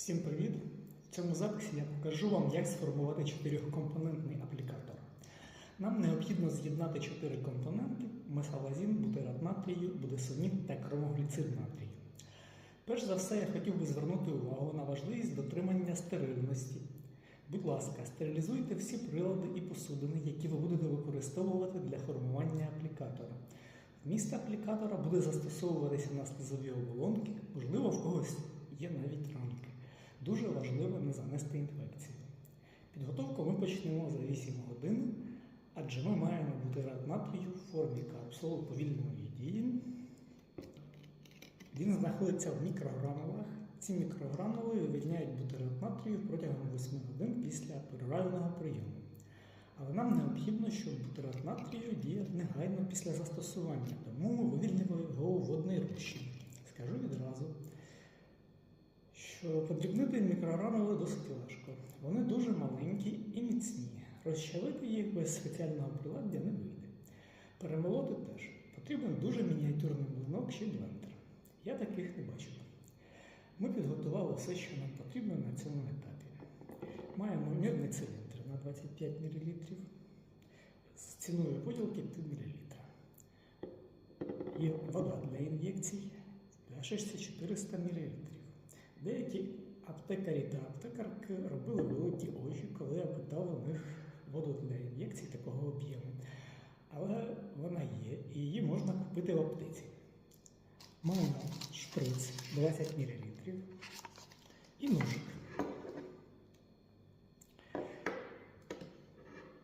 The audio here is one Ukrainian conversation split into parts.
Всім привіт! В цьому записі я покажу вам, як сформувати чотирьохкомпонентний аплікатор. Нам необхідно з'єднати чотири компоненти: месалазін, бутират натрію, будесонід та кромогліцид натрію. Перш за все, я хотів би звернути увагу на важливість дотримання стерильності. Будь ласка, стерилізуйте всі прилади і посудини, які ви будете використовувати для формування аплікатора. Вміст аплікатора буде застосовуватися на слизові оболонки, можливо, в когось є навіть ранки. Дуже важливо не занести інфекцію. Підготовку ми почнемо за 8 годин, адже ми маємо бутират натрію в формі капсул повільної дії. Він знаходиться в мікрогранулах. Ці мікрогранули вивільняють бутират натрію протягом 8 годин після перорального прийому. Але нам необхідно, щоб бутират натрію діяв негайно після застосування, тому ми вивільнимо його у водний розчин. Скажу відразу, що подрібнити мікрогранули досить важко. Вони дуже маленькі і міцні. Розчавити їх без спеціального приладдя не вийде. Перемолоти теж потрібен дуже мініатюрний млинок чи блендер. Я таких не бачив. Ми підготували все, що нам потрібно на цьому етапі. Маємо мірний циліндр на 25 мл з ціною поділки 3 мл. Є вода для ін'єкцій пляшечці 400 мл. Деякі аптекарі та аптекарки робили великі очі, коли я питав у них воду для ін'єкцій такого об'єму. Але вона є і її можна купити в аптеці. Маємо шприц 20 мл і ножик.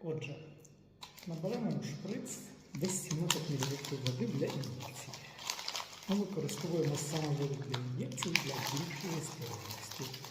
Отже, наберемо шприц десь 17 мл води для ін'єкцій. Ми використовуємо саме для ін'єкцій для більшої стерильності.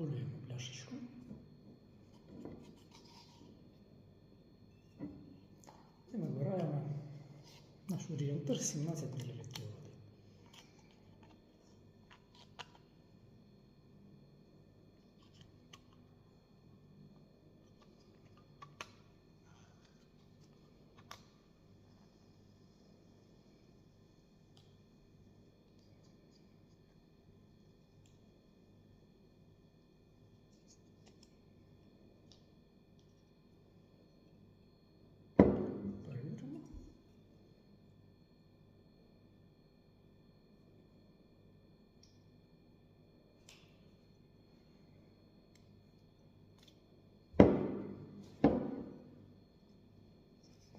Отже, пляшечку. І набираємо наш орієнтир 17 мл води. Перевіримо.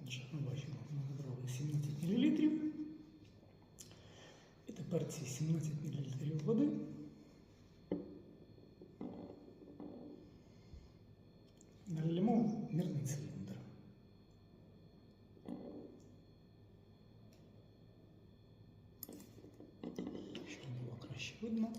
Отже, ми бачимо, ми набрали 17 мл. І тепер ці 17 мл води налємо в мірний циліндр. Щоб було краще видно.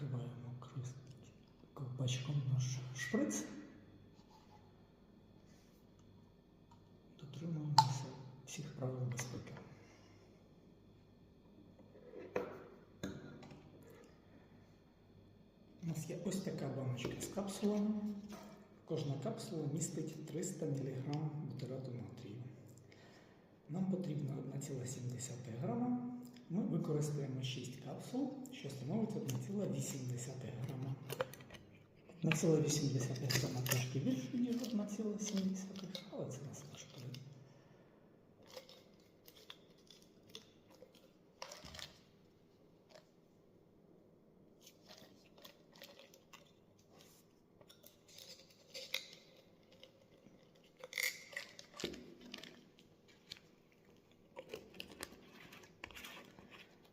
Закриваємо крис- ковпачком наш шприц. Дотримуємося всіх правил безпеки. У нас є ось така баночка з капсулами. Кожна капсула містить 300 мг бутирату натрію. Нам потрібно 1,7 грама. Ми використаємо 6 капсул, що становить 1,8 грама. 1,8 грама трошки більше, ніж 1,7, але це нас влаштує.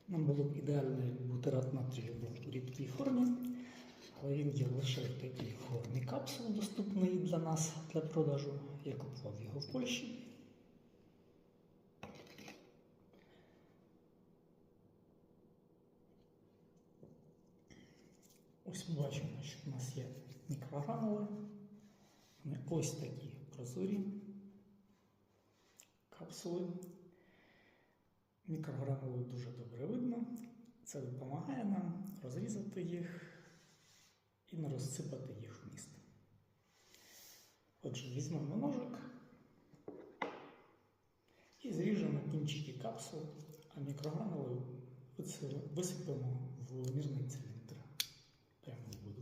Нам було б ідеально, якби бутерат натрію був у рідкій формі, але він є лише в такій формі капсул, доступний для нас для продажу. Я купував його в Польщі. Ось ми бачимо, що в нас є мікрогранули. Вони ось такі прозорі капсули. Мікрогранули дуже добре видно. Це допомагає нам розрізати їх і не розсипати їх в міст. Отже, візьмемо ножик і зріжемо кінчики капсул, а мікрогранули виси- висипемо в мірний циліндр. Прямо в воду.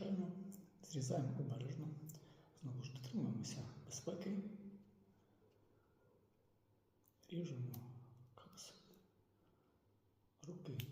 Не зрізаємо обережно. Знову ж дотримуємося безпеки. Ріжемо капсуль. Руки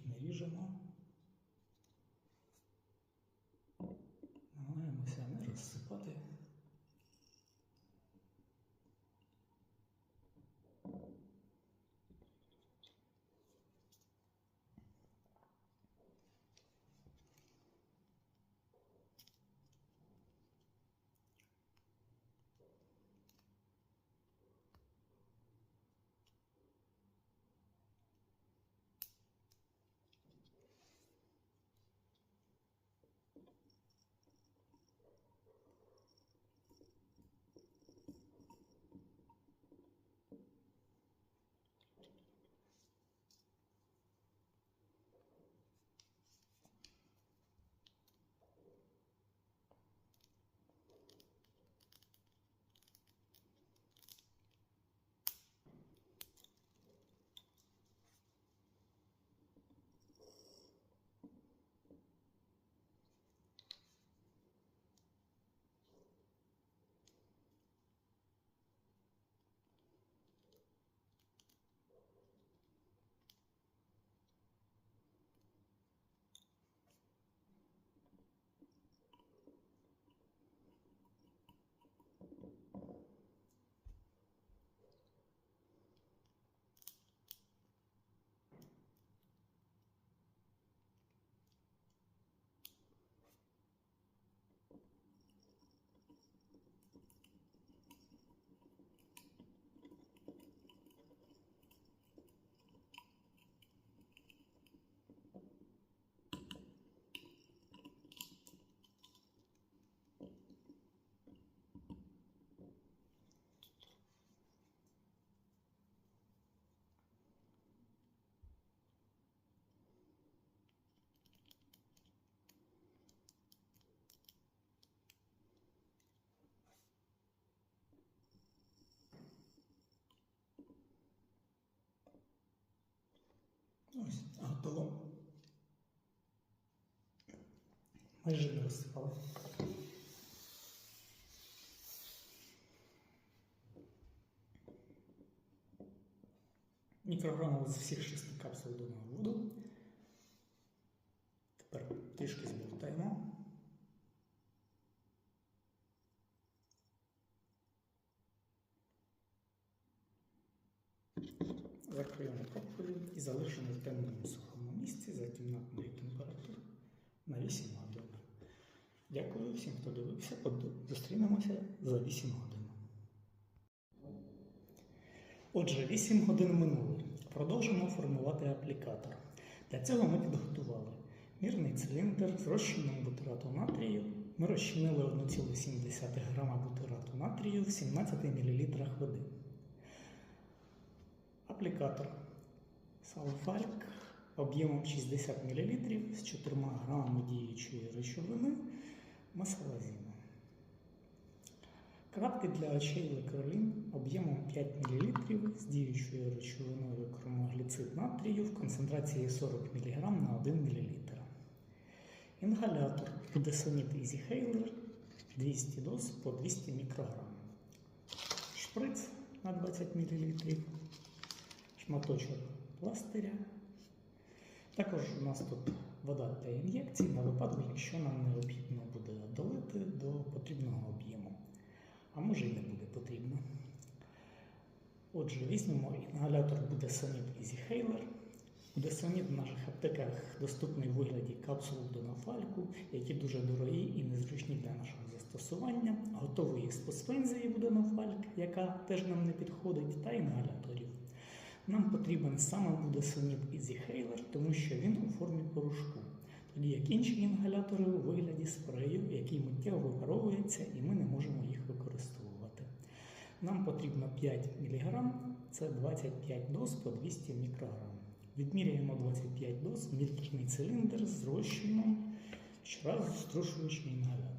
Ось, готово. Майже не розсипали. Мікрогранули з всіх шести капсул додаємо в воду. Тепер трішки збовтаємо. Залишимо в темному сухому місці за кімнатної температури на 8 годин. Дякую всім, хто дивився. Зустрінемося за 8 годин. Отже, 8 годин минуло. Продовжимо формувати аплікатор. Для цього ми підготували мірний циліндр з розчином бутерату натрію. Ми розчинили 1,7 грама бутерату натрію в 17 мл води. Аплікатор Салфарик об'ємом 60 мл з 4 грамами діючої речовини масалазіну. Крапки для очей Лекролін об'ємом 5 мл з діючою речовиною кромогліцид натрію в концентрації 40 мг на 1 мл. Інгалятор Budesonide Easy Haler 200 доз по 200 мікрограм. Шприц на 20 мл, шматочок пластиря. Також у нас тут вода для ін'єкцій на випадок, якщо нам необхідно буде долити до потрібного об'єму. А може і не буде потрібно. Отже, візьмемо інгалятор Budesonide Easy Haler. Budesonide в наших аптеках доступний в вигляді капсул до нафальку, які дуже дорогі і незручні для нашого застосування. Готовий з суспензії Буденофальк, яка теж нам не підходить, та інгаляторів. Нам потрібен саме Budesonide Easy Haler, тому що він у формі порошку, тоді як інші інгалятори у вигляді спрею, який миттєво випаровується, і ми не можемо їх використовувати. Нам потрібно 5 мг, це 25 доз по 200 мікрограм. Відміряємо 25 доз в циліндр з розчином, щоразу струшуючи інгалятор.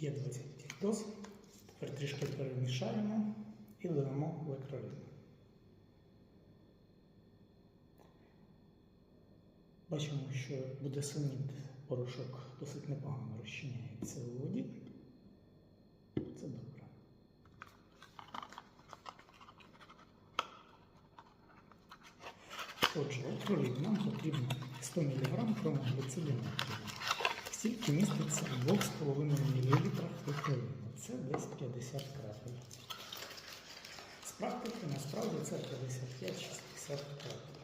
Є 25 доз. Тепер трішки перемішаємо і додамо електролін. Бачимо, що буде сонід порошок досить непогано розчиняється у воді. Це добре. Отже, електролін нам потрібно 100 мг хромоглицидину. Стільки міститься 2,5 мл електроліну. Це десь 50 крапель. З практики насправді це 55-60 крапель.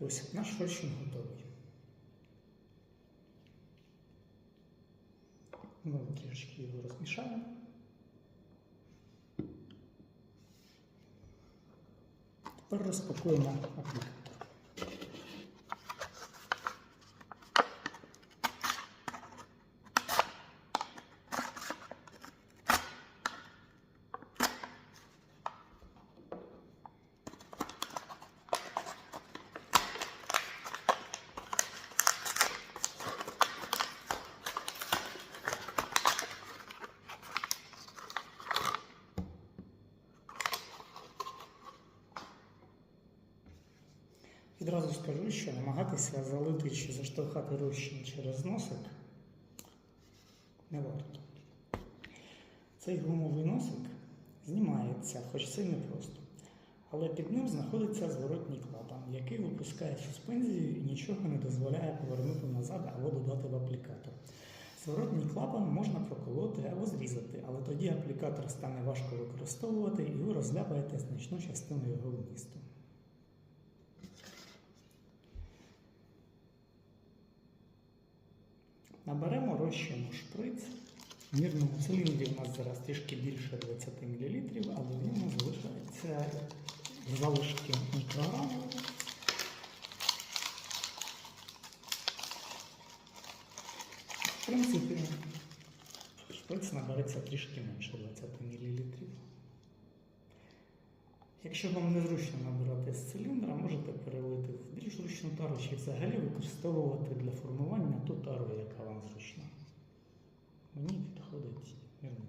Ось наш розчин готовий. Ми трішки його розмішаємо. Тепер розпакуємо аплікатор. Відразу скажу, що намагатися залити чи заштовхати розчин через носик не варто. Цей гумовий носик знімається, хоч це не просто. Але під ним знаходиться зворотній клапан, який випускає суспензію і нічого не дозволяє повернути назад або додати в аплікатор. Зворотній клапан можна проколоти або зрізати, але тоді аплікатор стане важко використовувати і ви розляпаєте значну частину його вмісту. Наберемо розчину шприц. В мірному циліндрі в нас зараз трішки більше 20 мл, але в ньому залишаються залишки мікрограмів. В принципі, шприц набереться трішки менше 20 мл. Якщо вам незручно набирати з циліндра, можете перелити в більш зручну тару чи взагалі використовувати для формування ту тару, яка вам зручна. Мені підходить мірний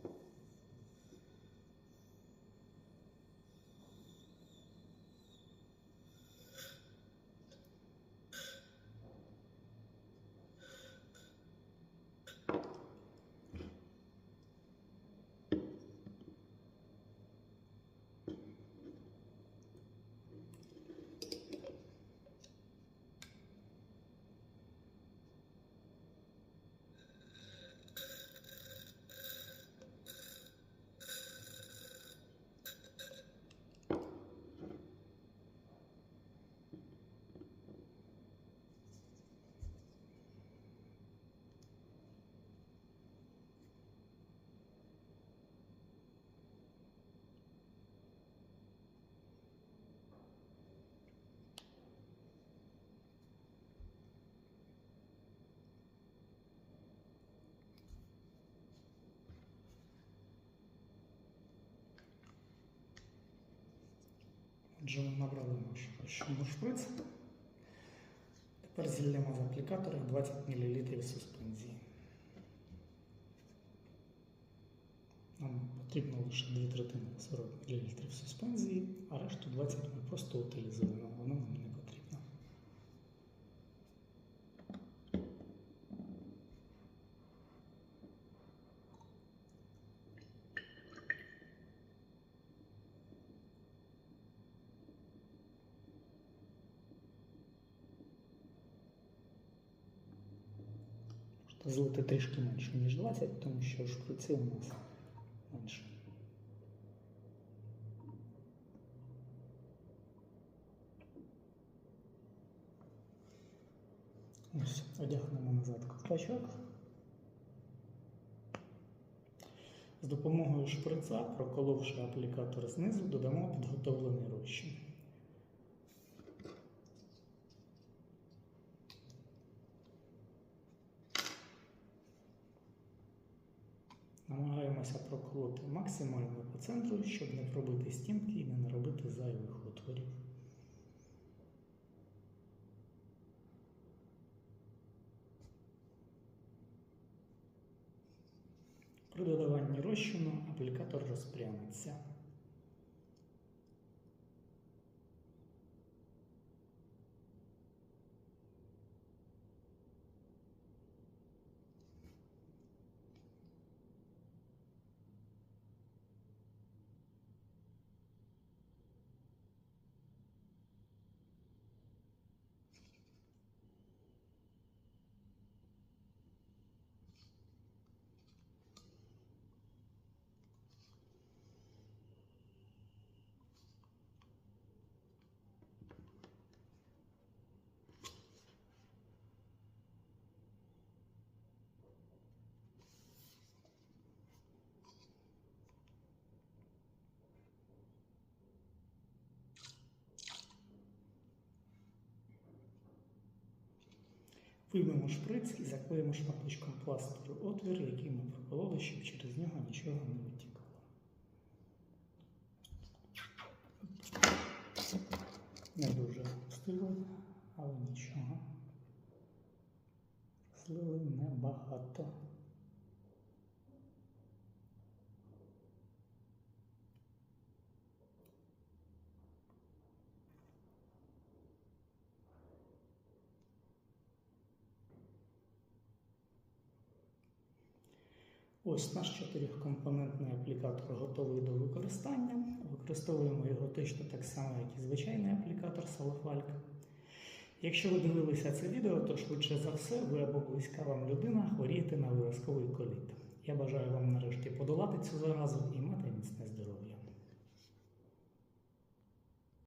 ми набрали наш шприц. Тепер зіллємо з аплікатора 20 мл суспензії. Нам потрібно лише 2 третини 40 мл суспензії, а решту 20 ми просто утилізуємо, воно нам не потрібно. Можете злити трішки менше, ніж 20, тому що шприци у нас менше. Ось, одягнемо назад ковпачок. З допомогою шприца, проколовши аплікатор знизу, додамо підготовлений розчин. Намагаємося проколоти максимально по центру, щоб не пробити стінки і не наробити зайвих отворів. При додаванні розчину аплікатор розпрямиться. Виймемо шприц і заклеїмо шматочком пластиру отвір, який ми прокололи, щоб через нього нічого не витікало. Не дуже встигли, але нічого. Слили небагато. Ось наш чотирьохкомпонентний аплікатор готовий до використання. Використовуємо його точно так само, як і звичайний аплікатор Salafalk. Якщо ви дивилися це відео, то швидше за все ви або близька вам людина хворієте на виразковий коліт. Я бажаю вам нарешті подолати цю заразу і мати міцне здоров'я.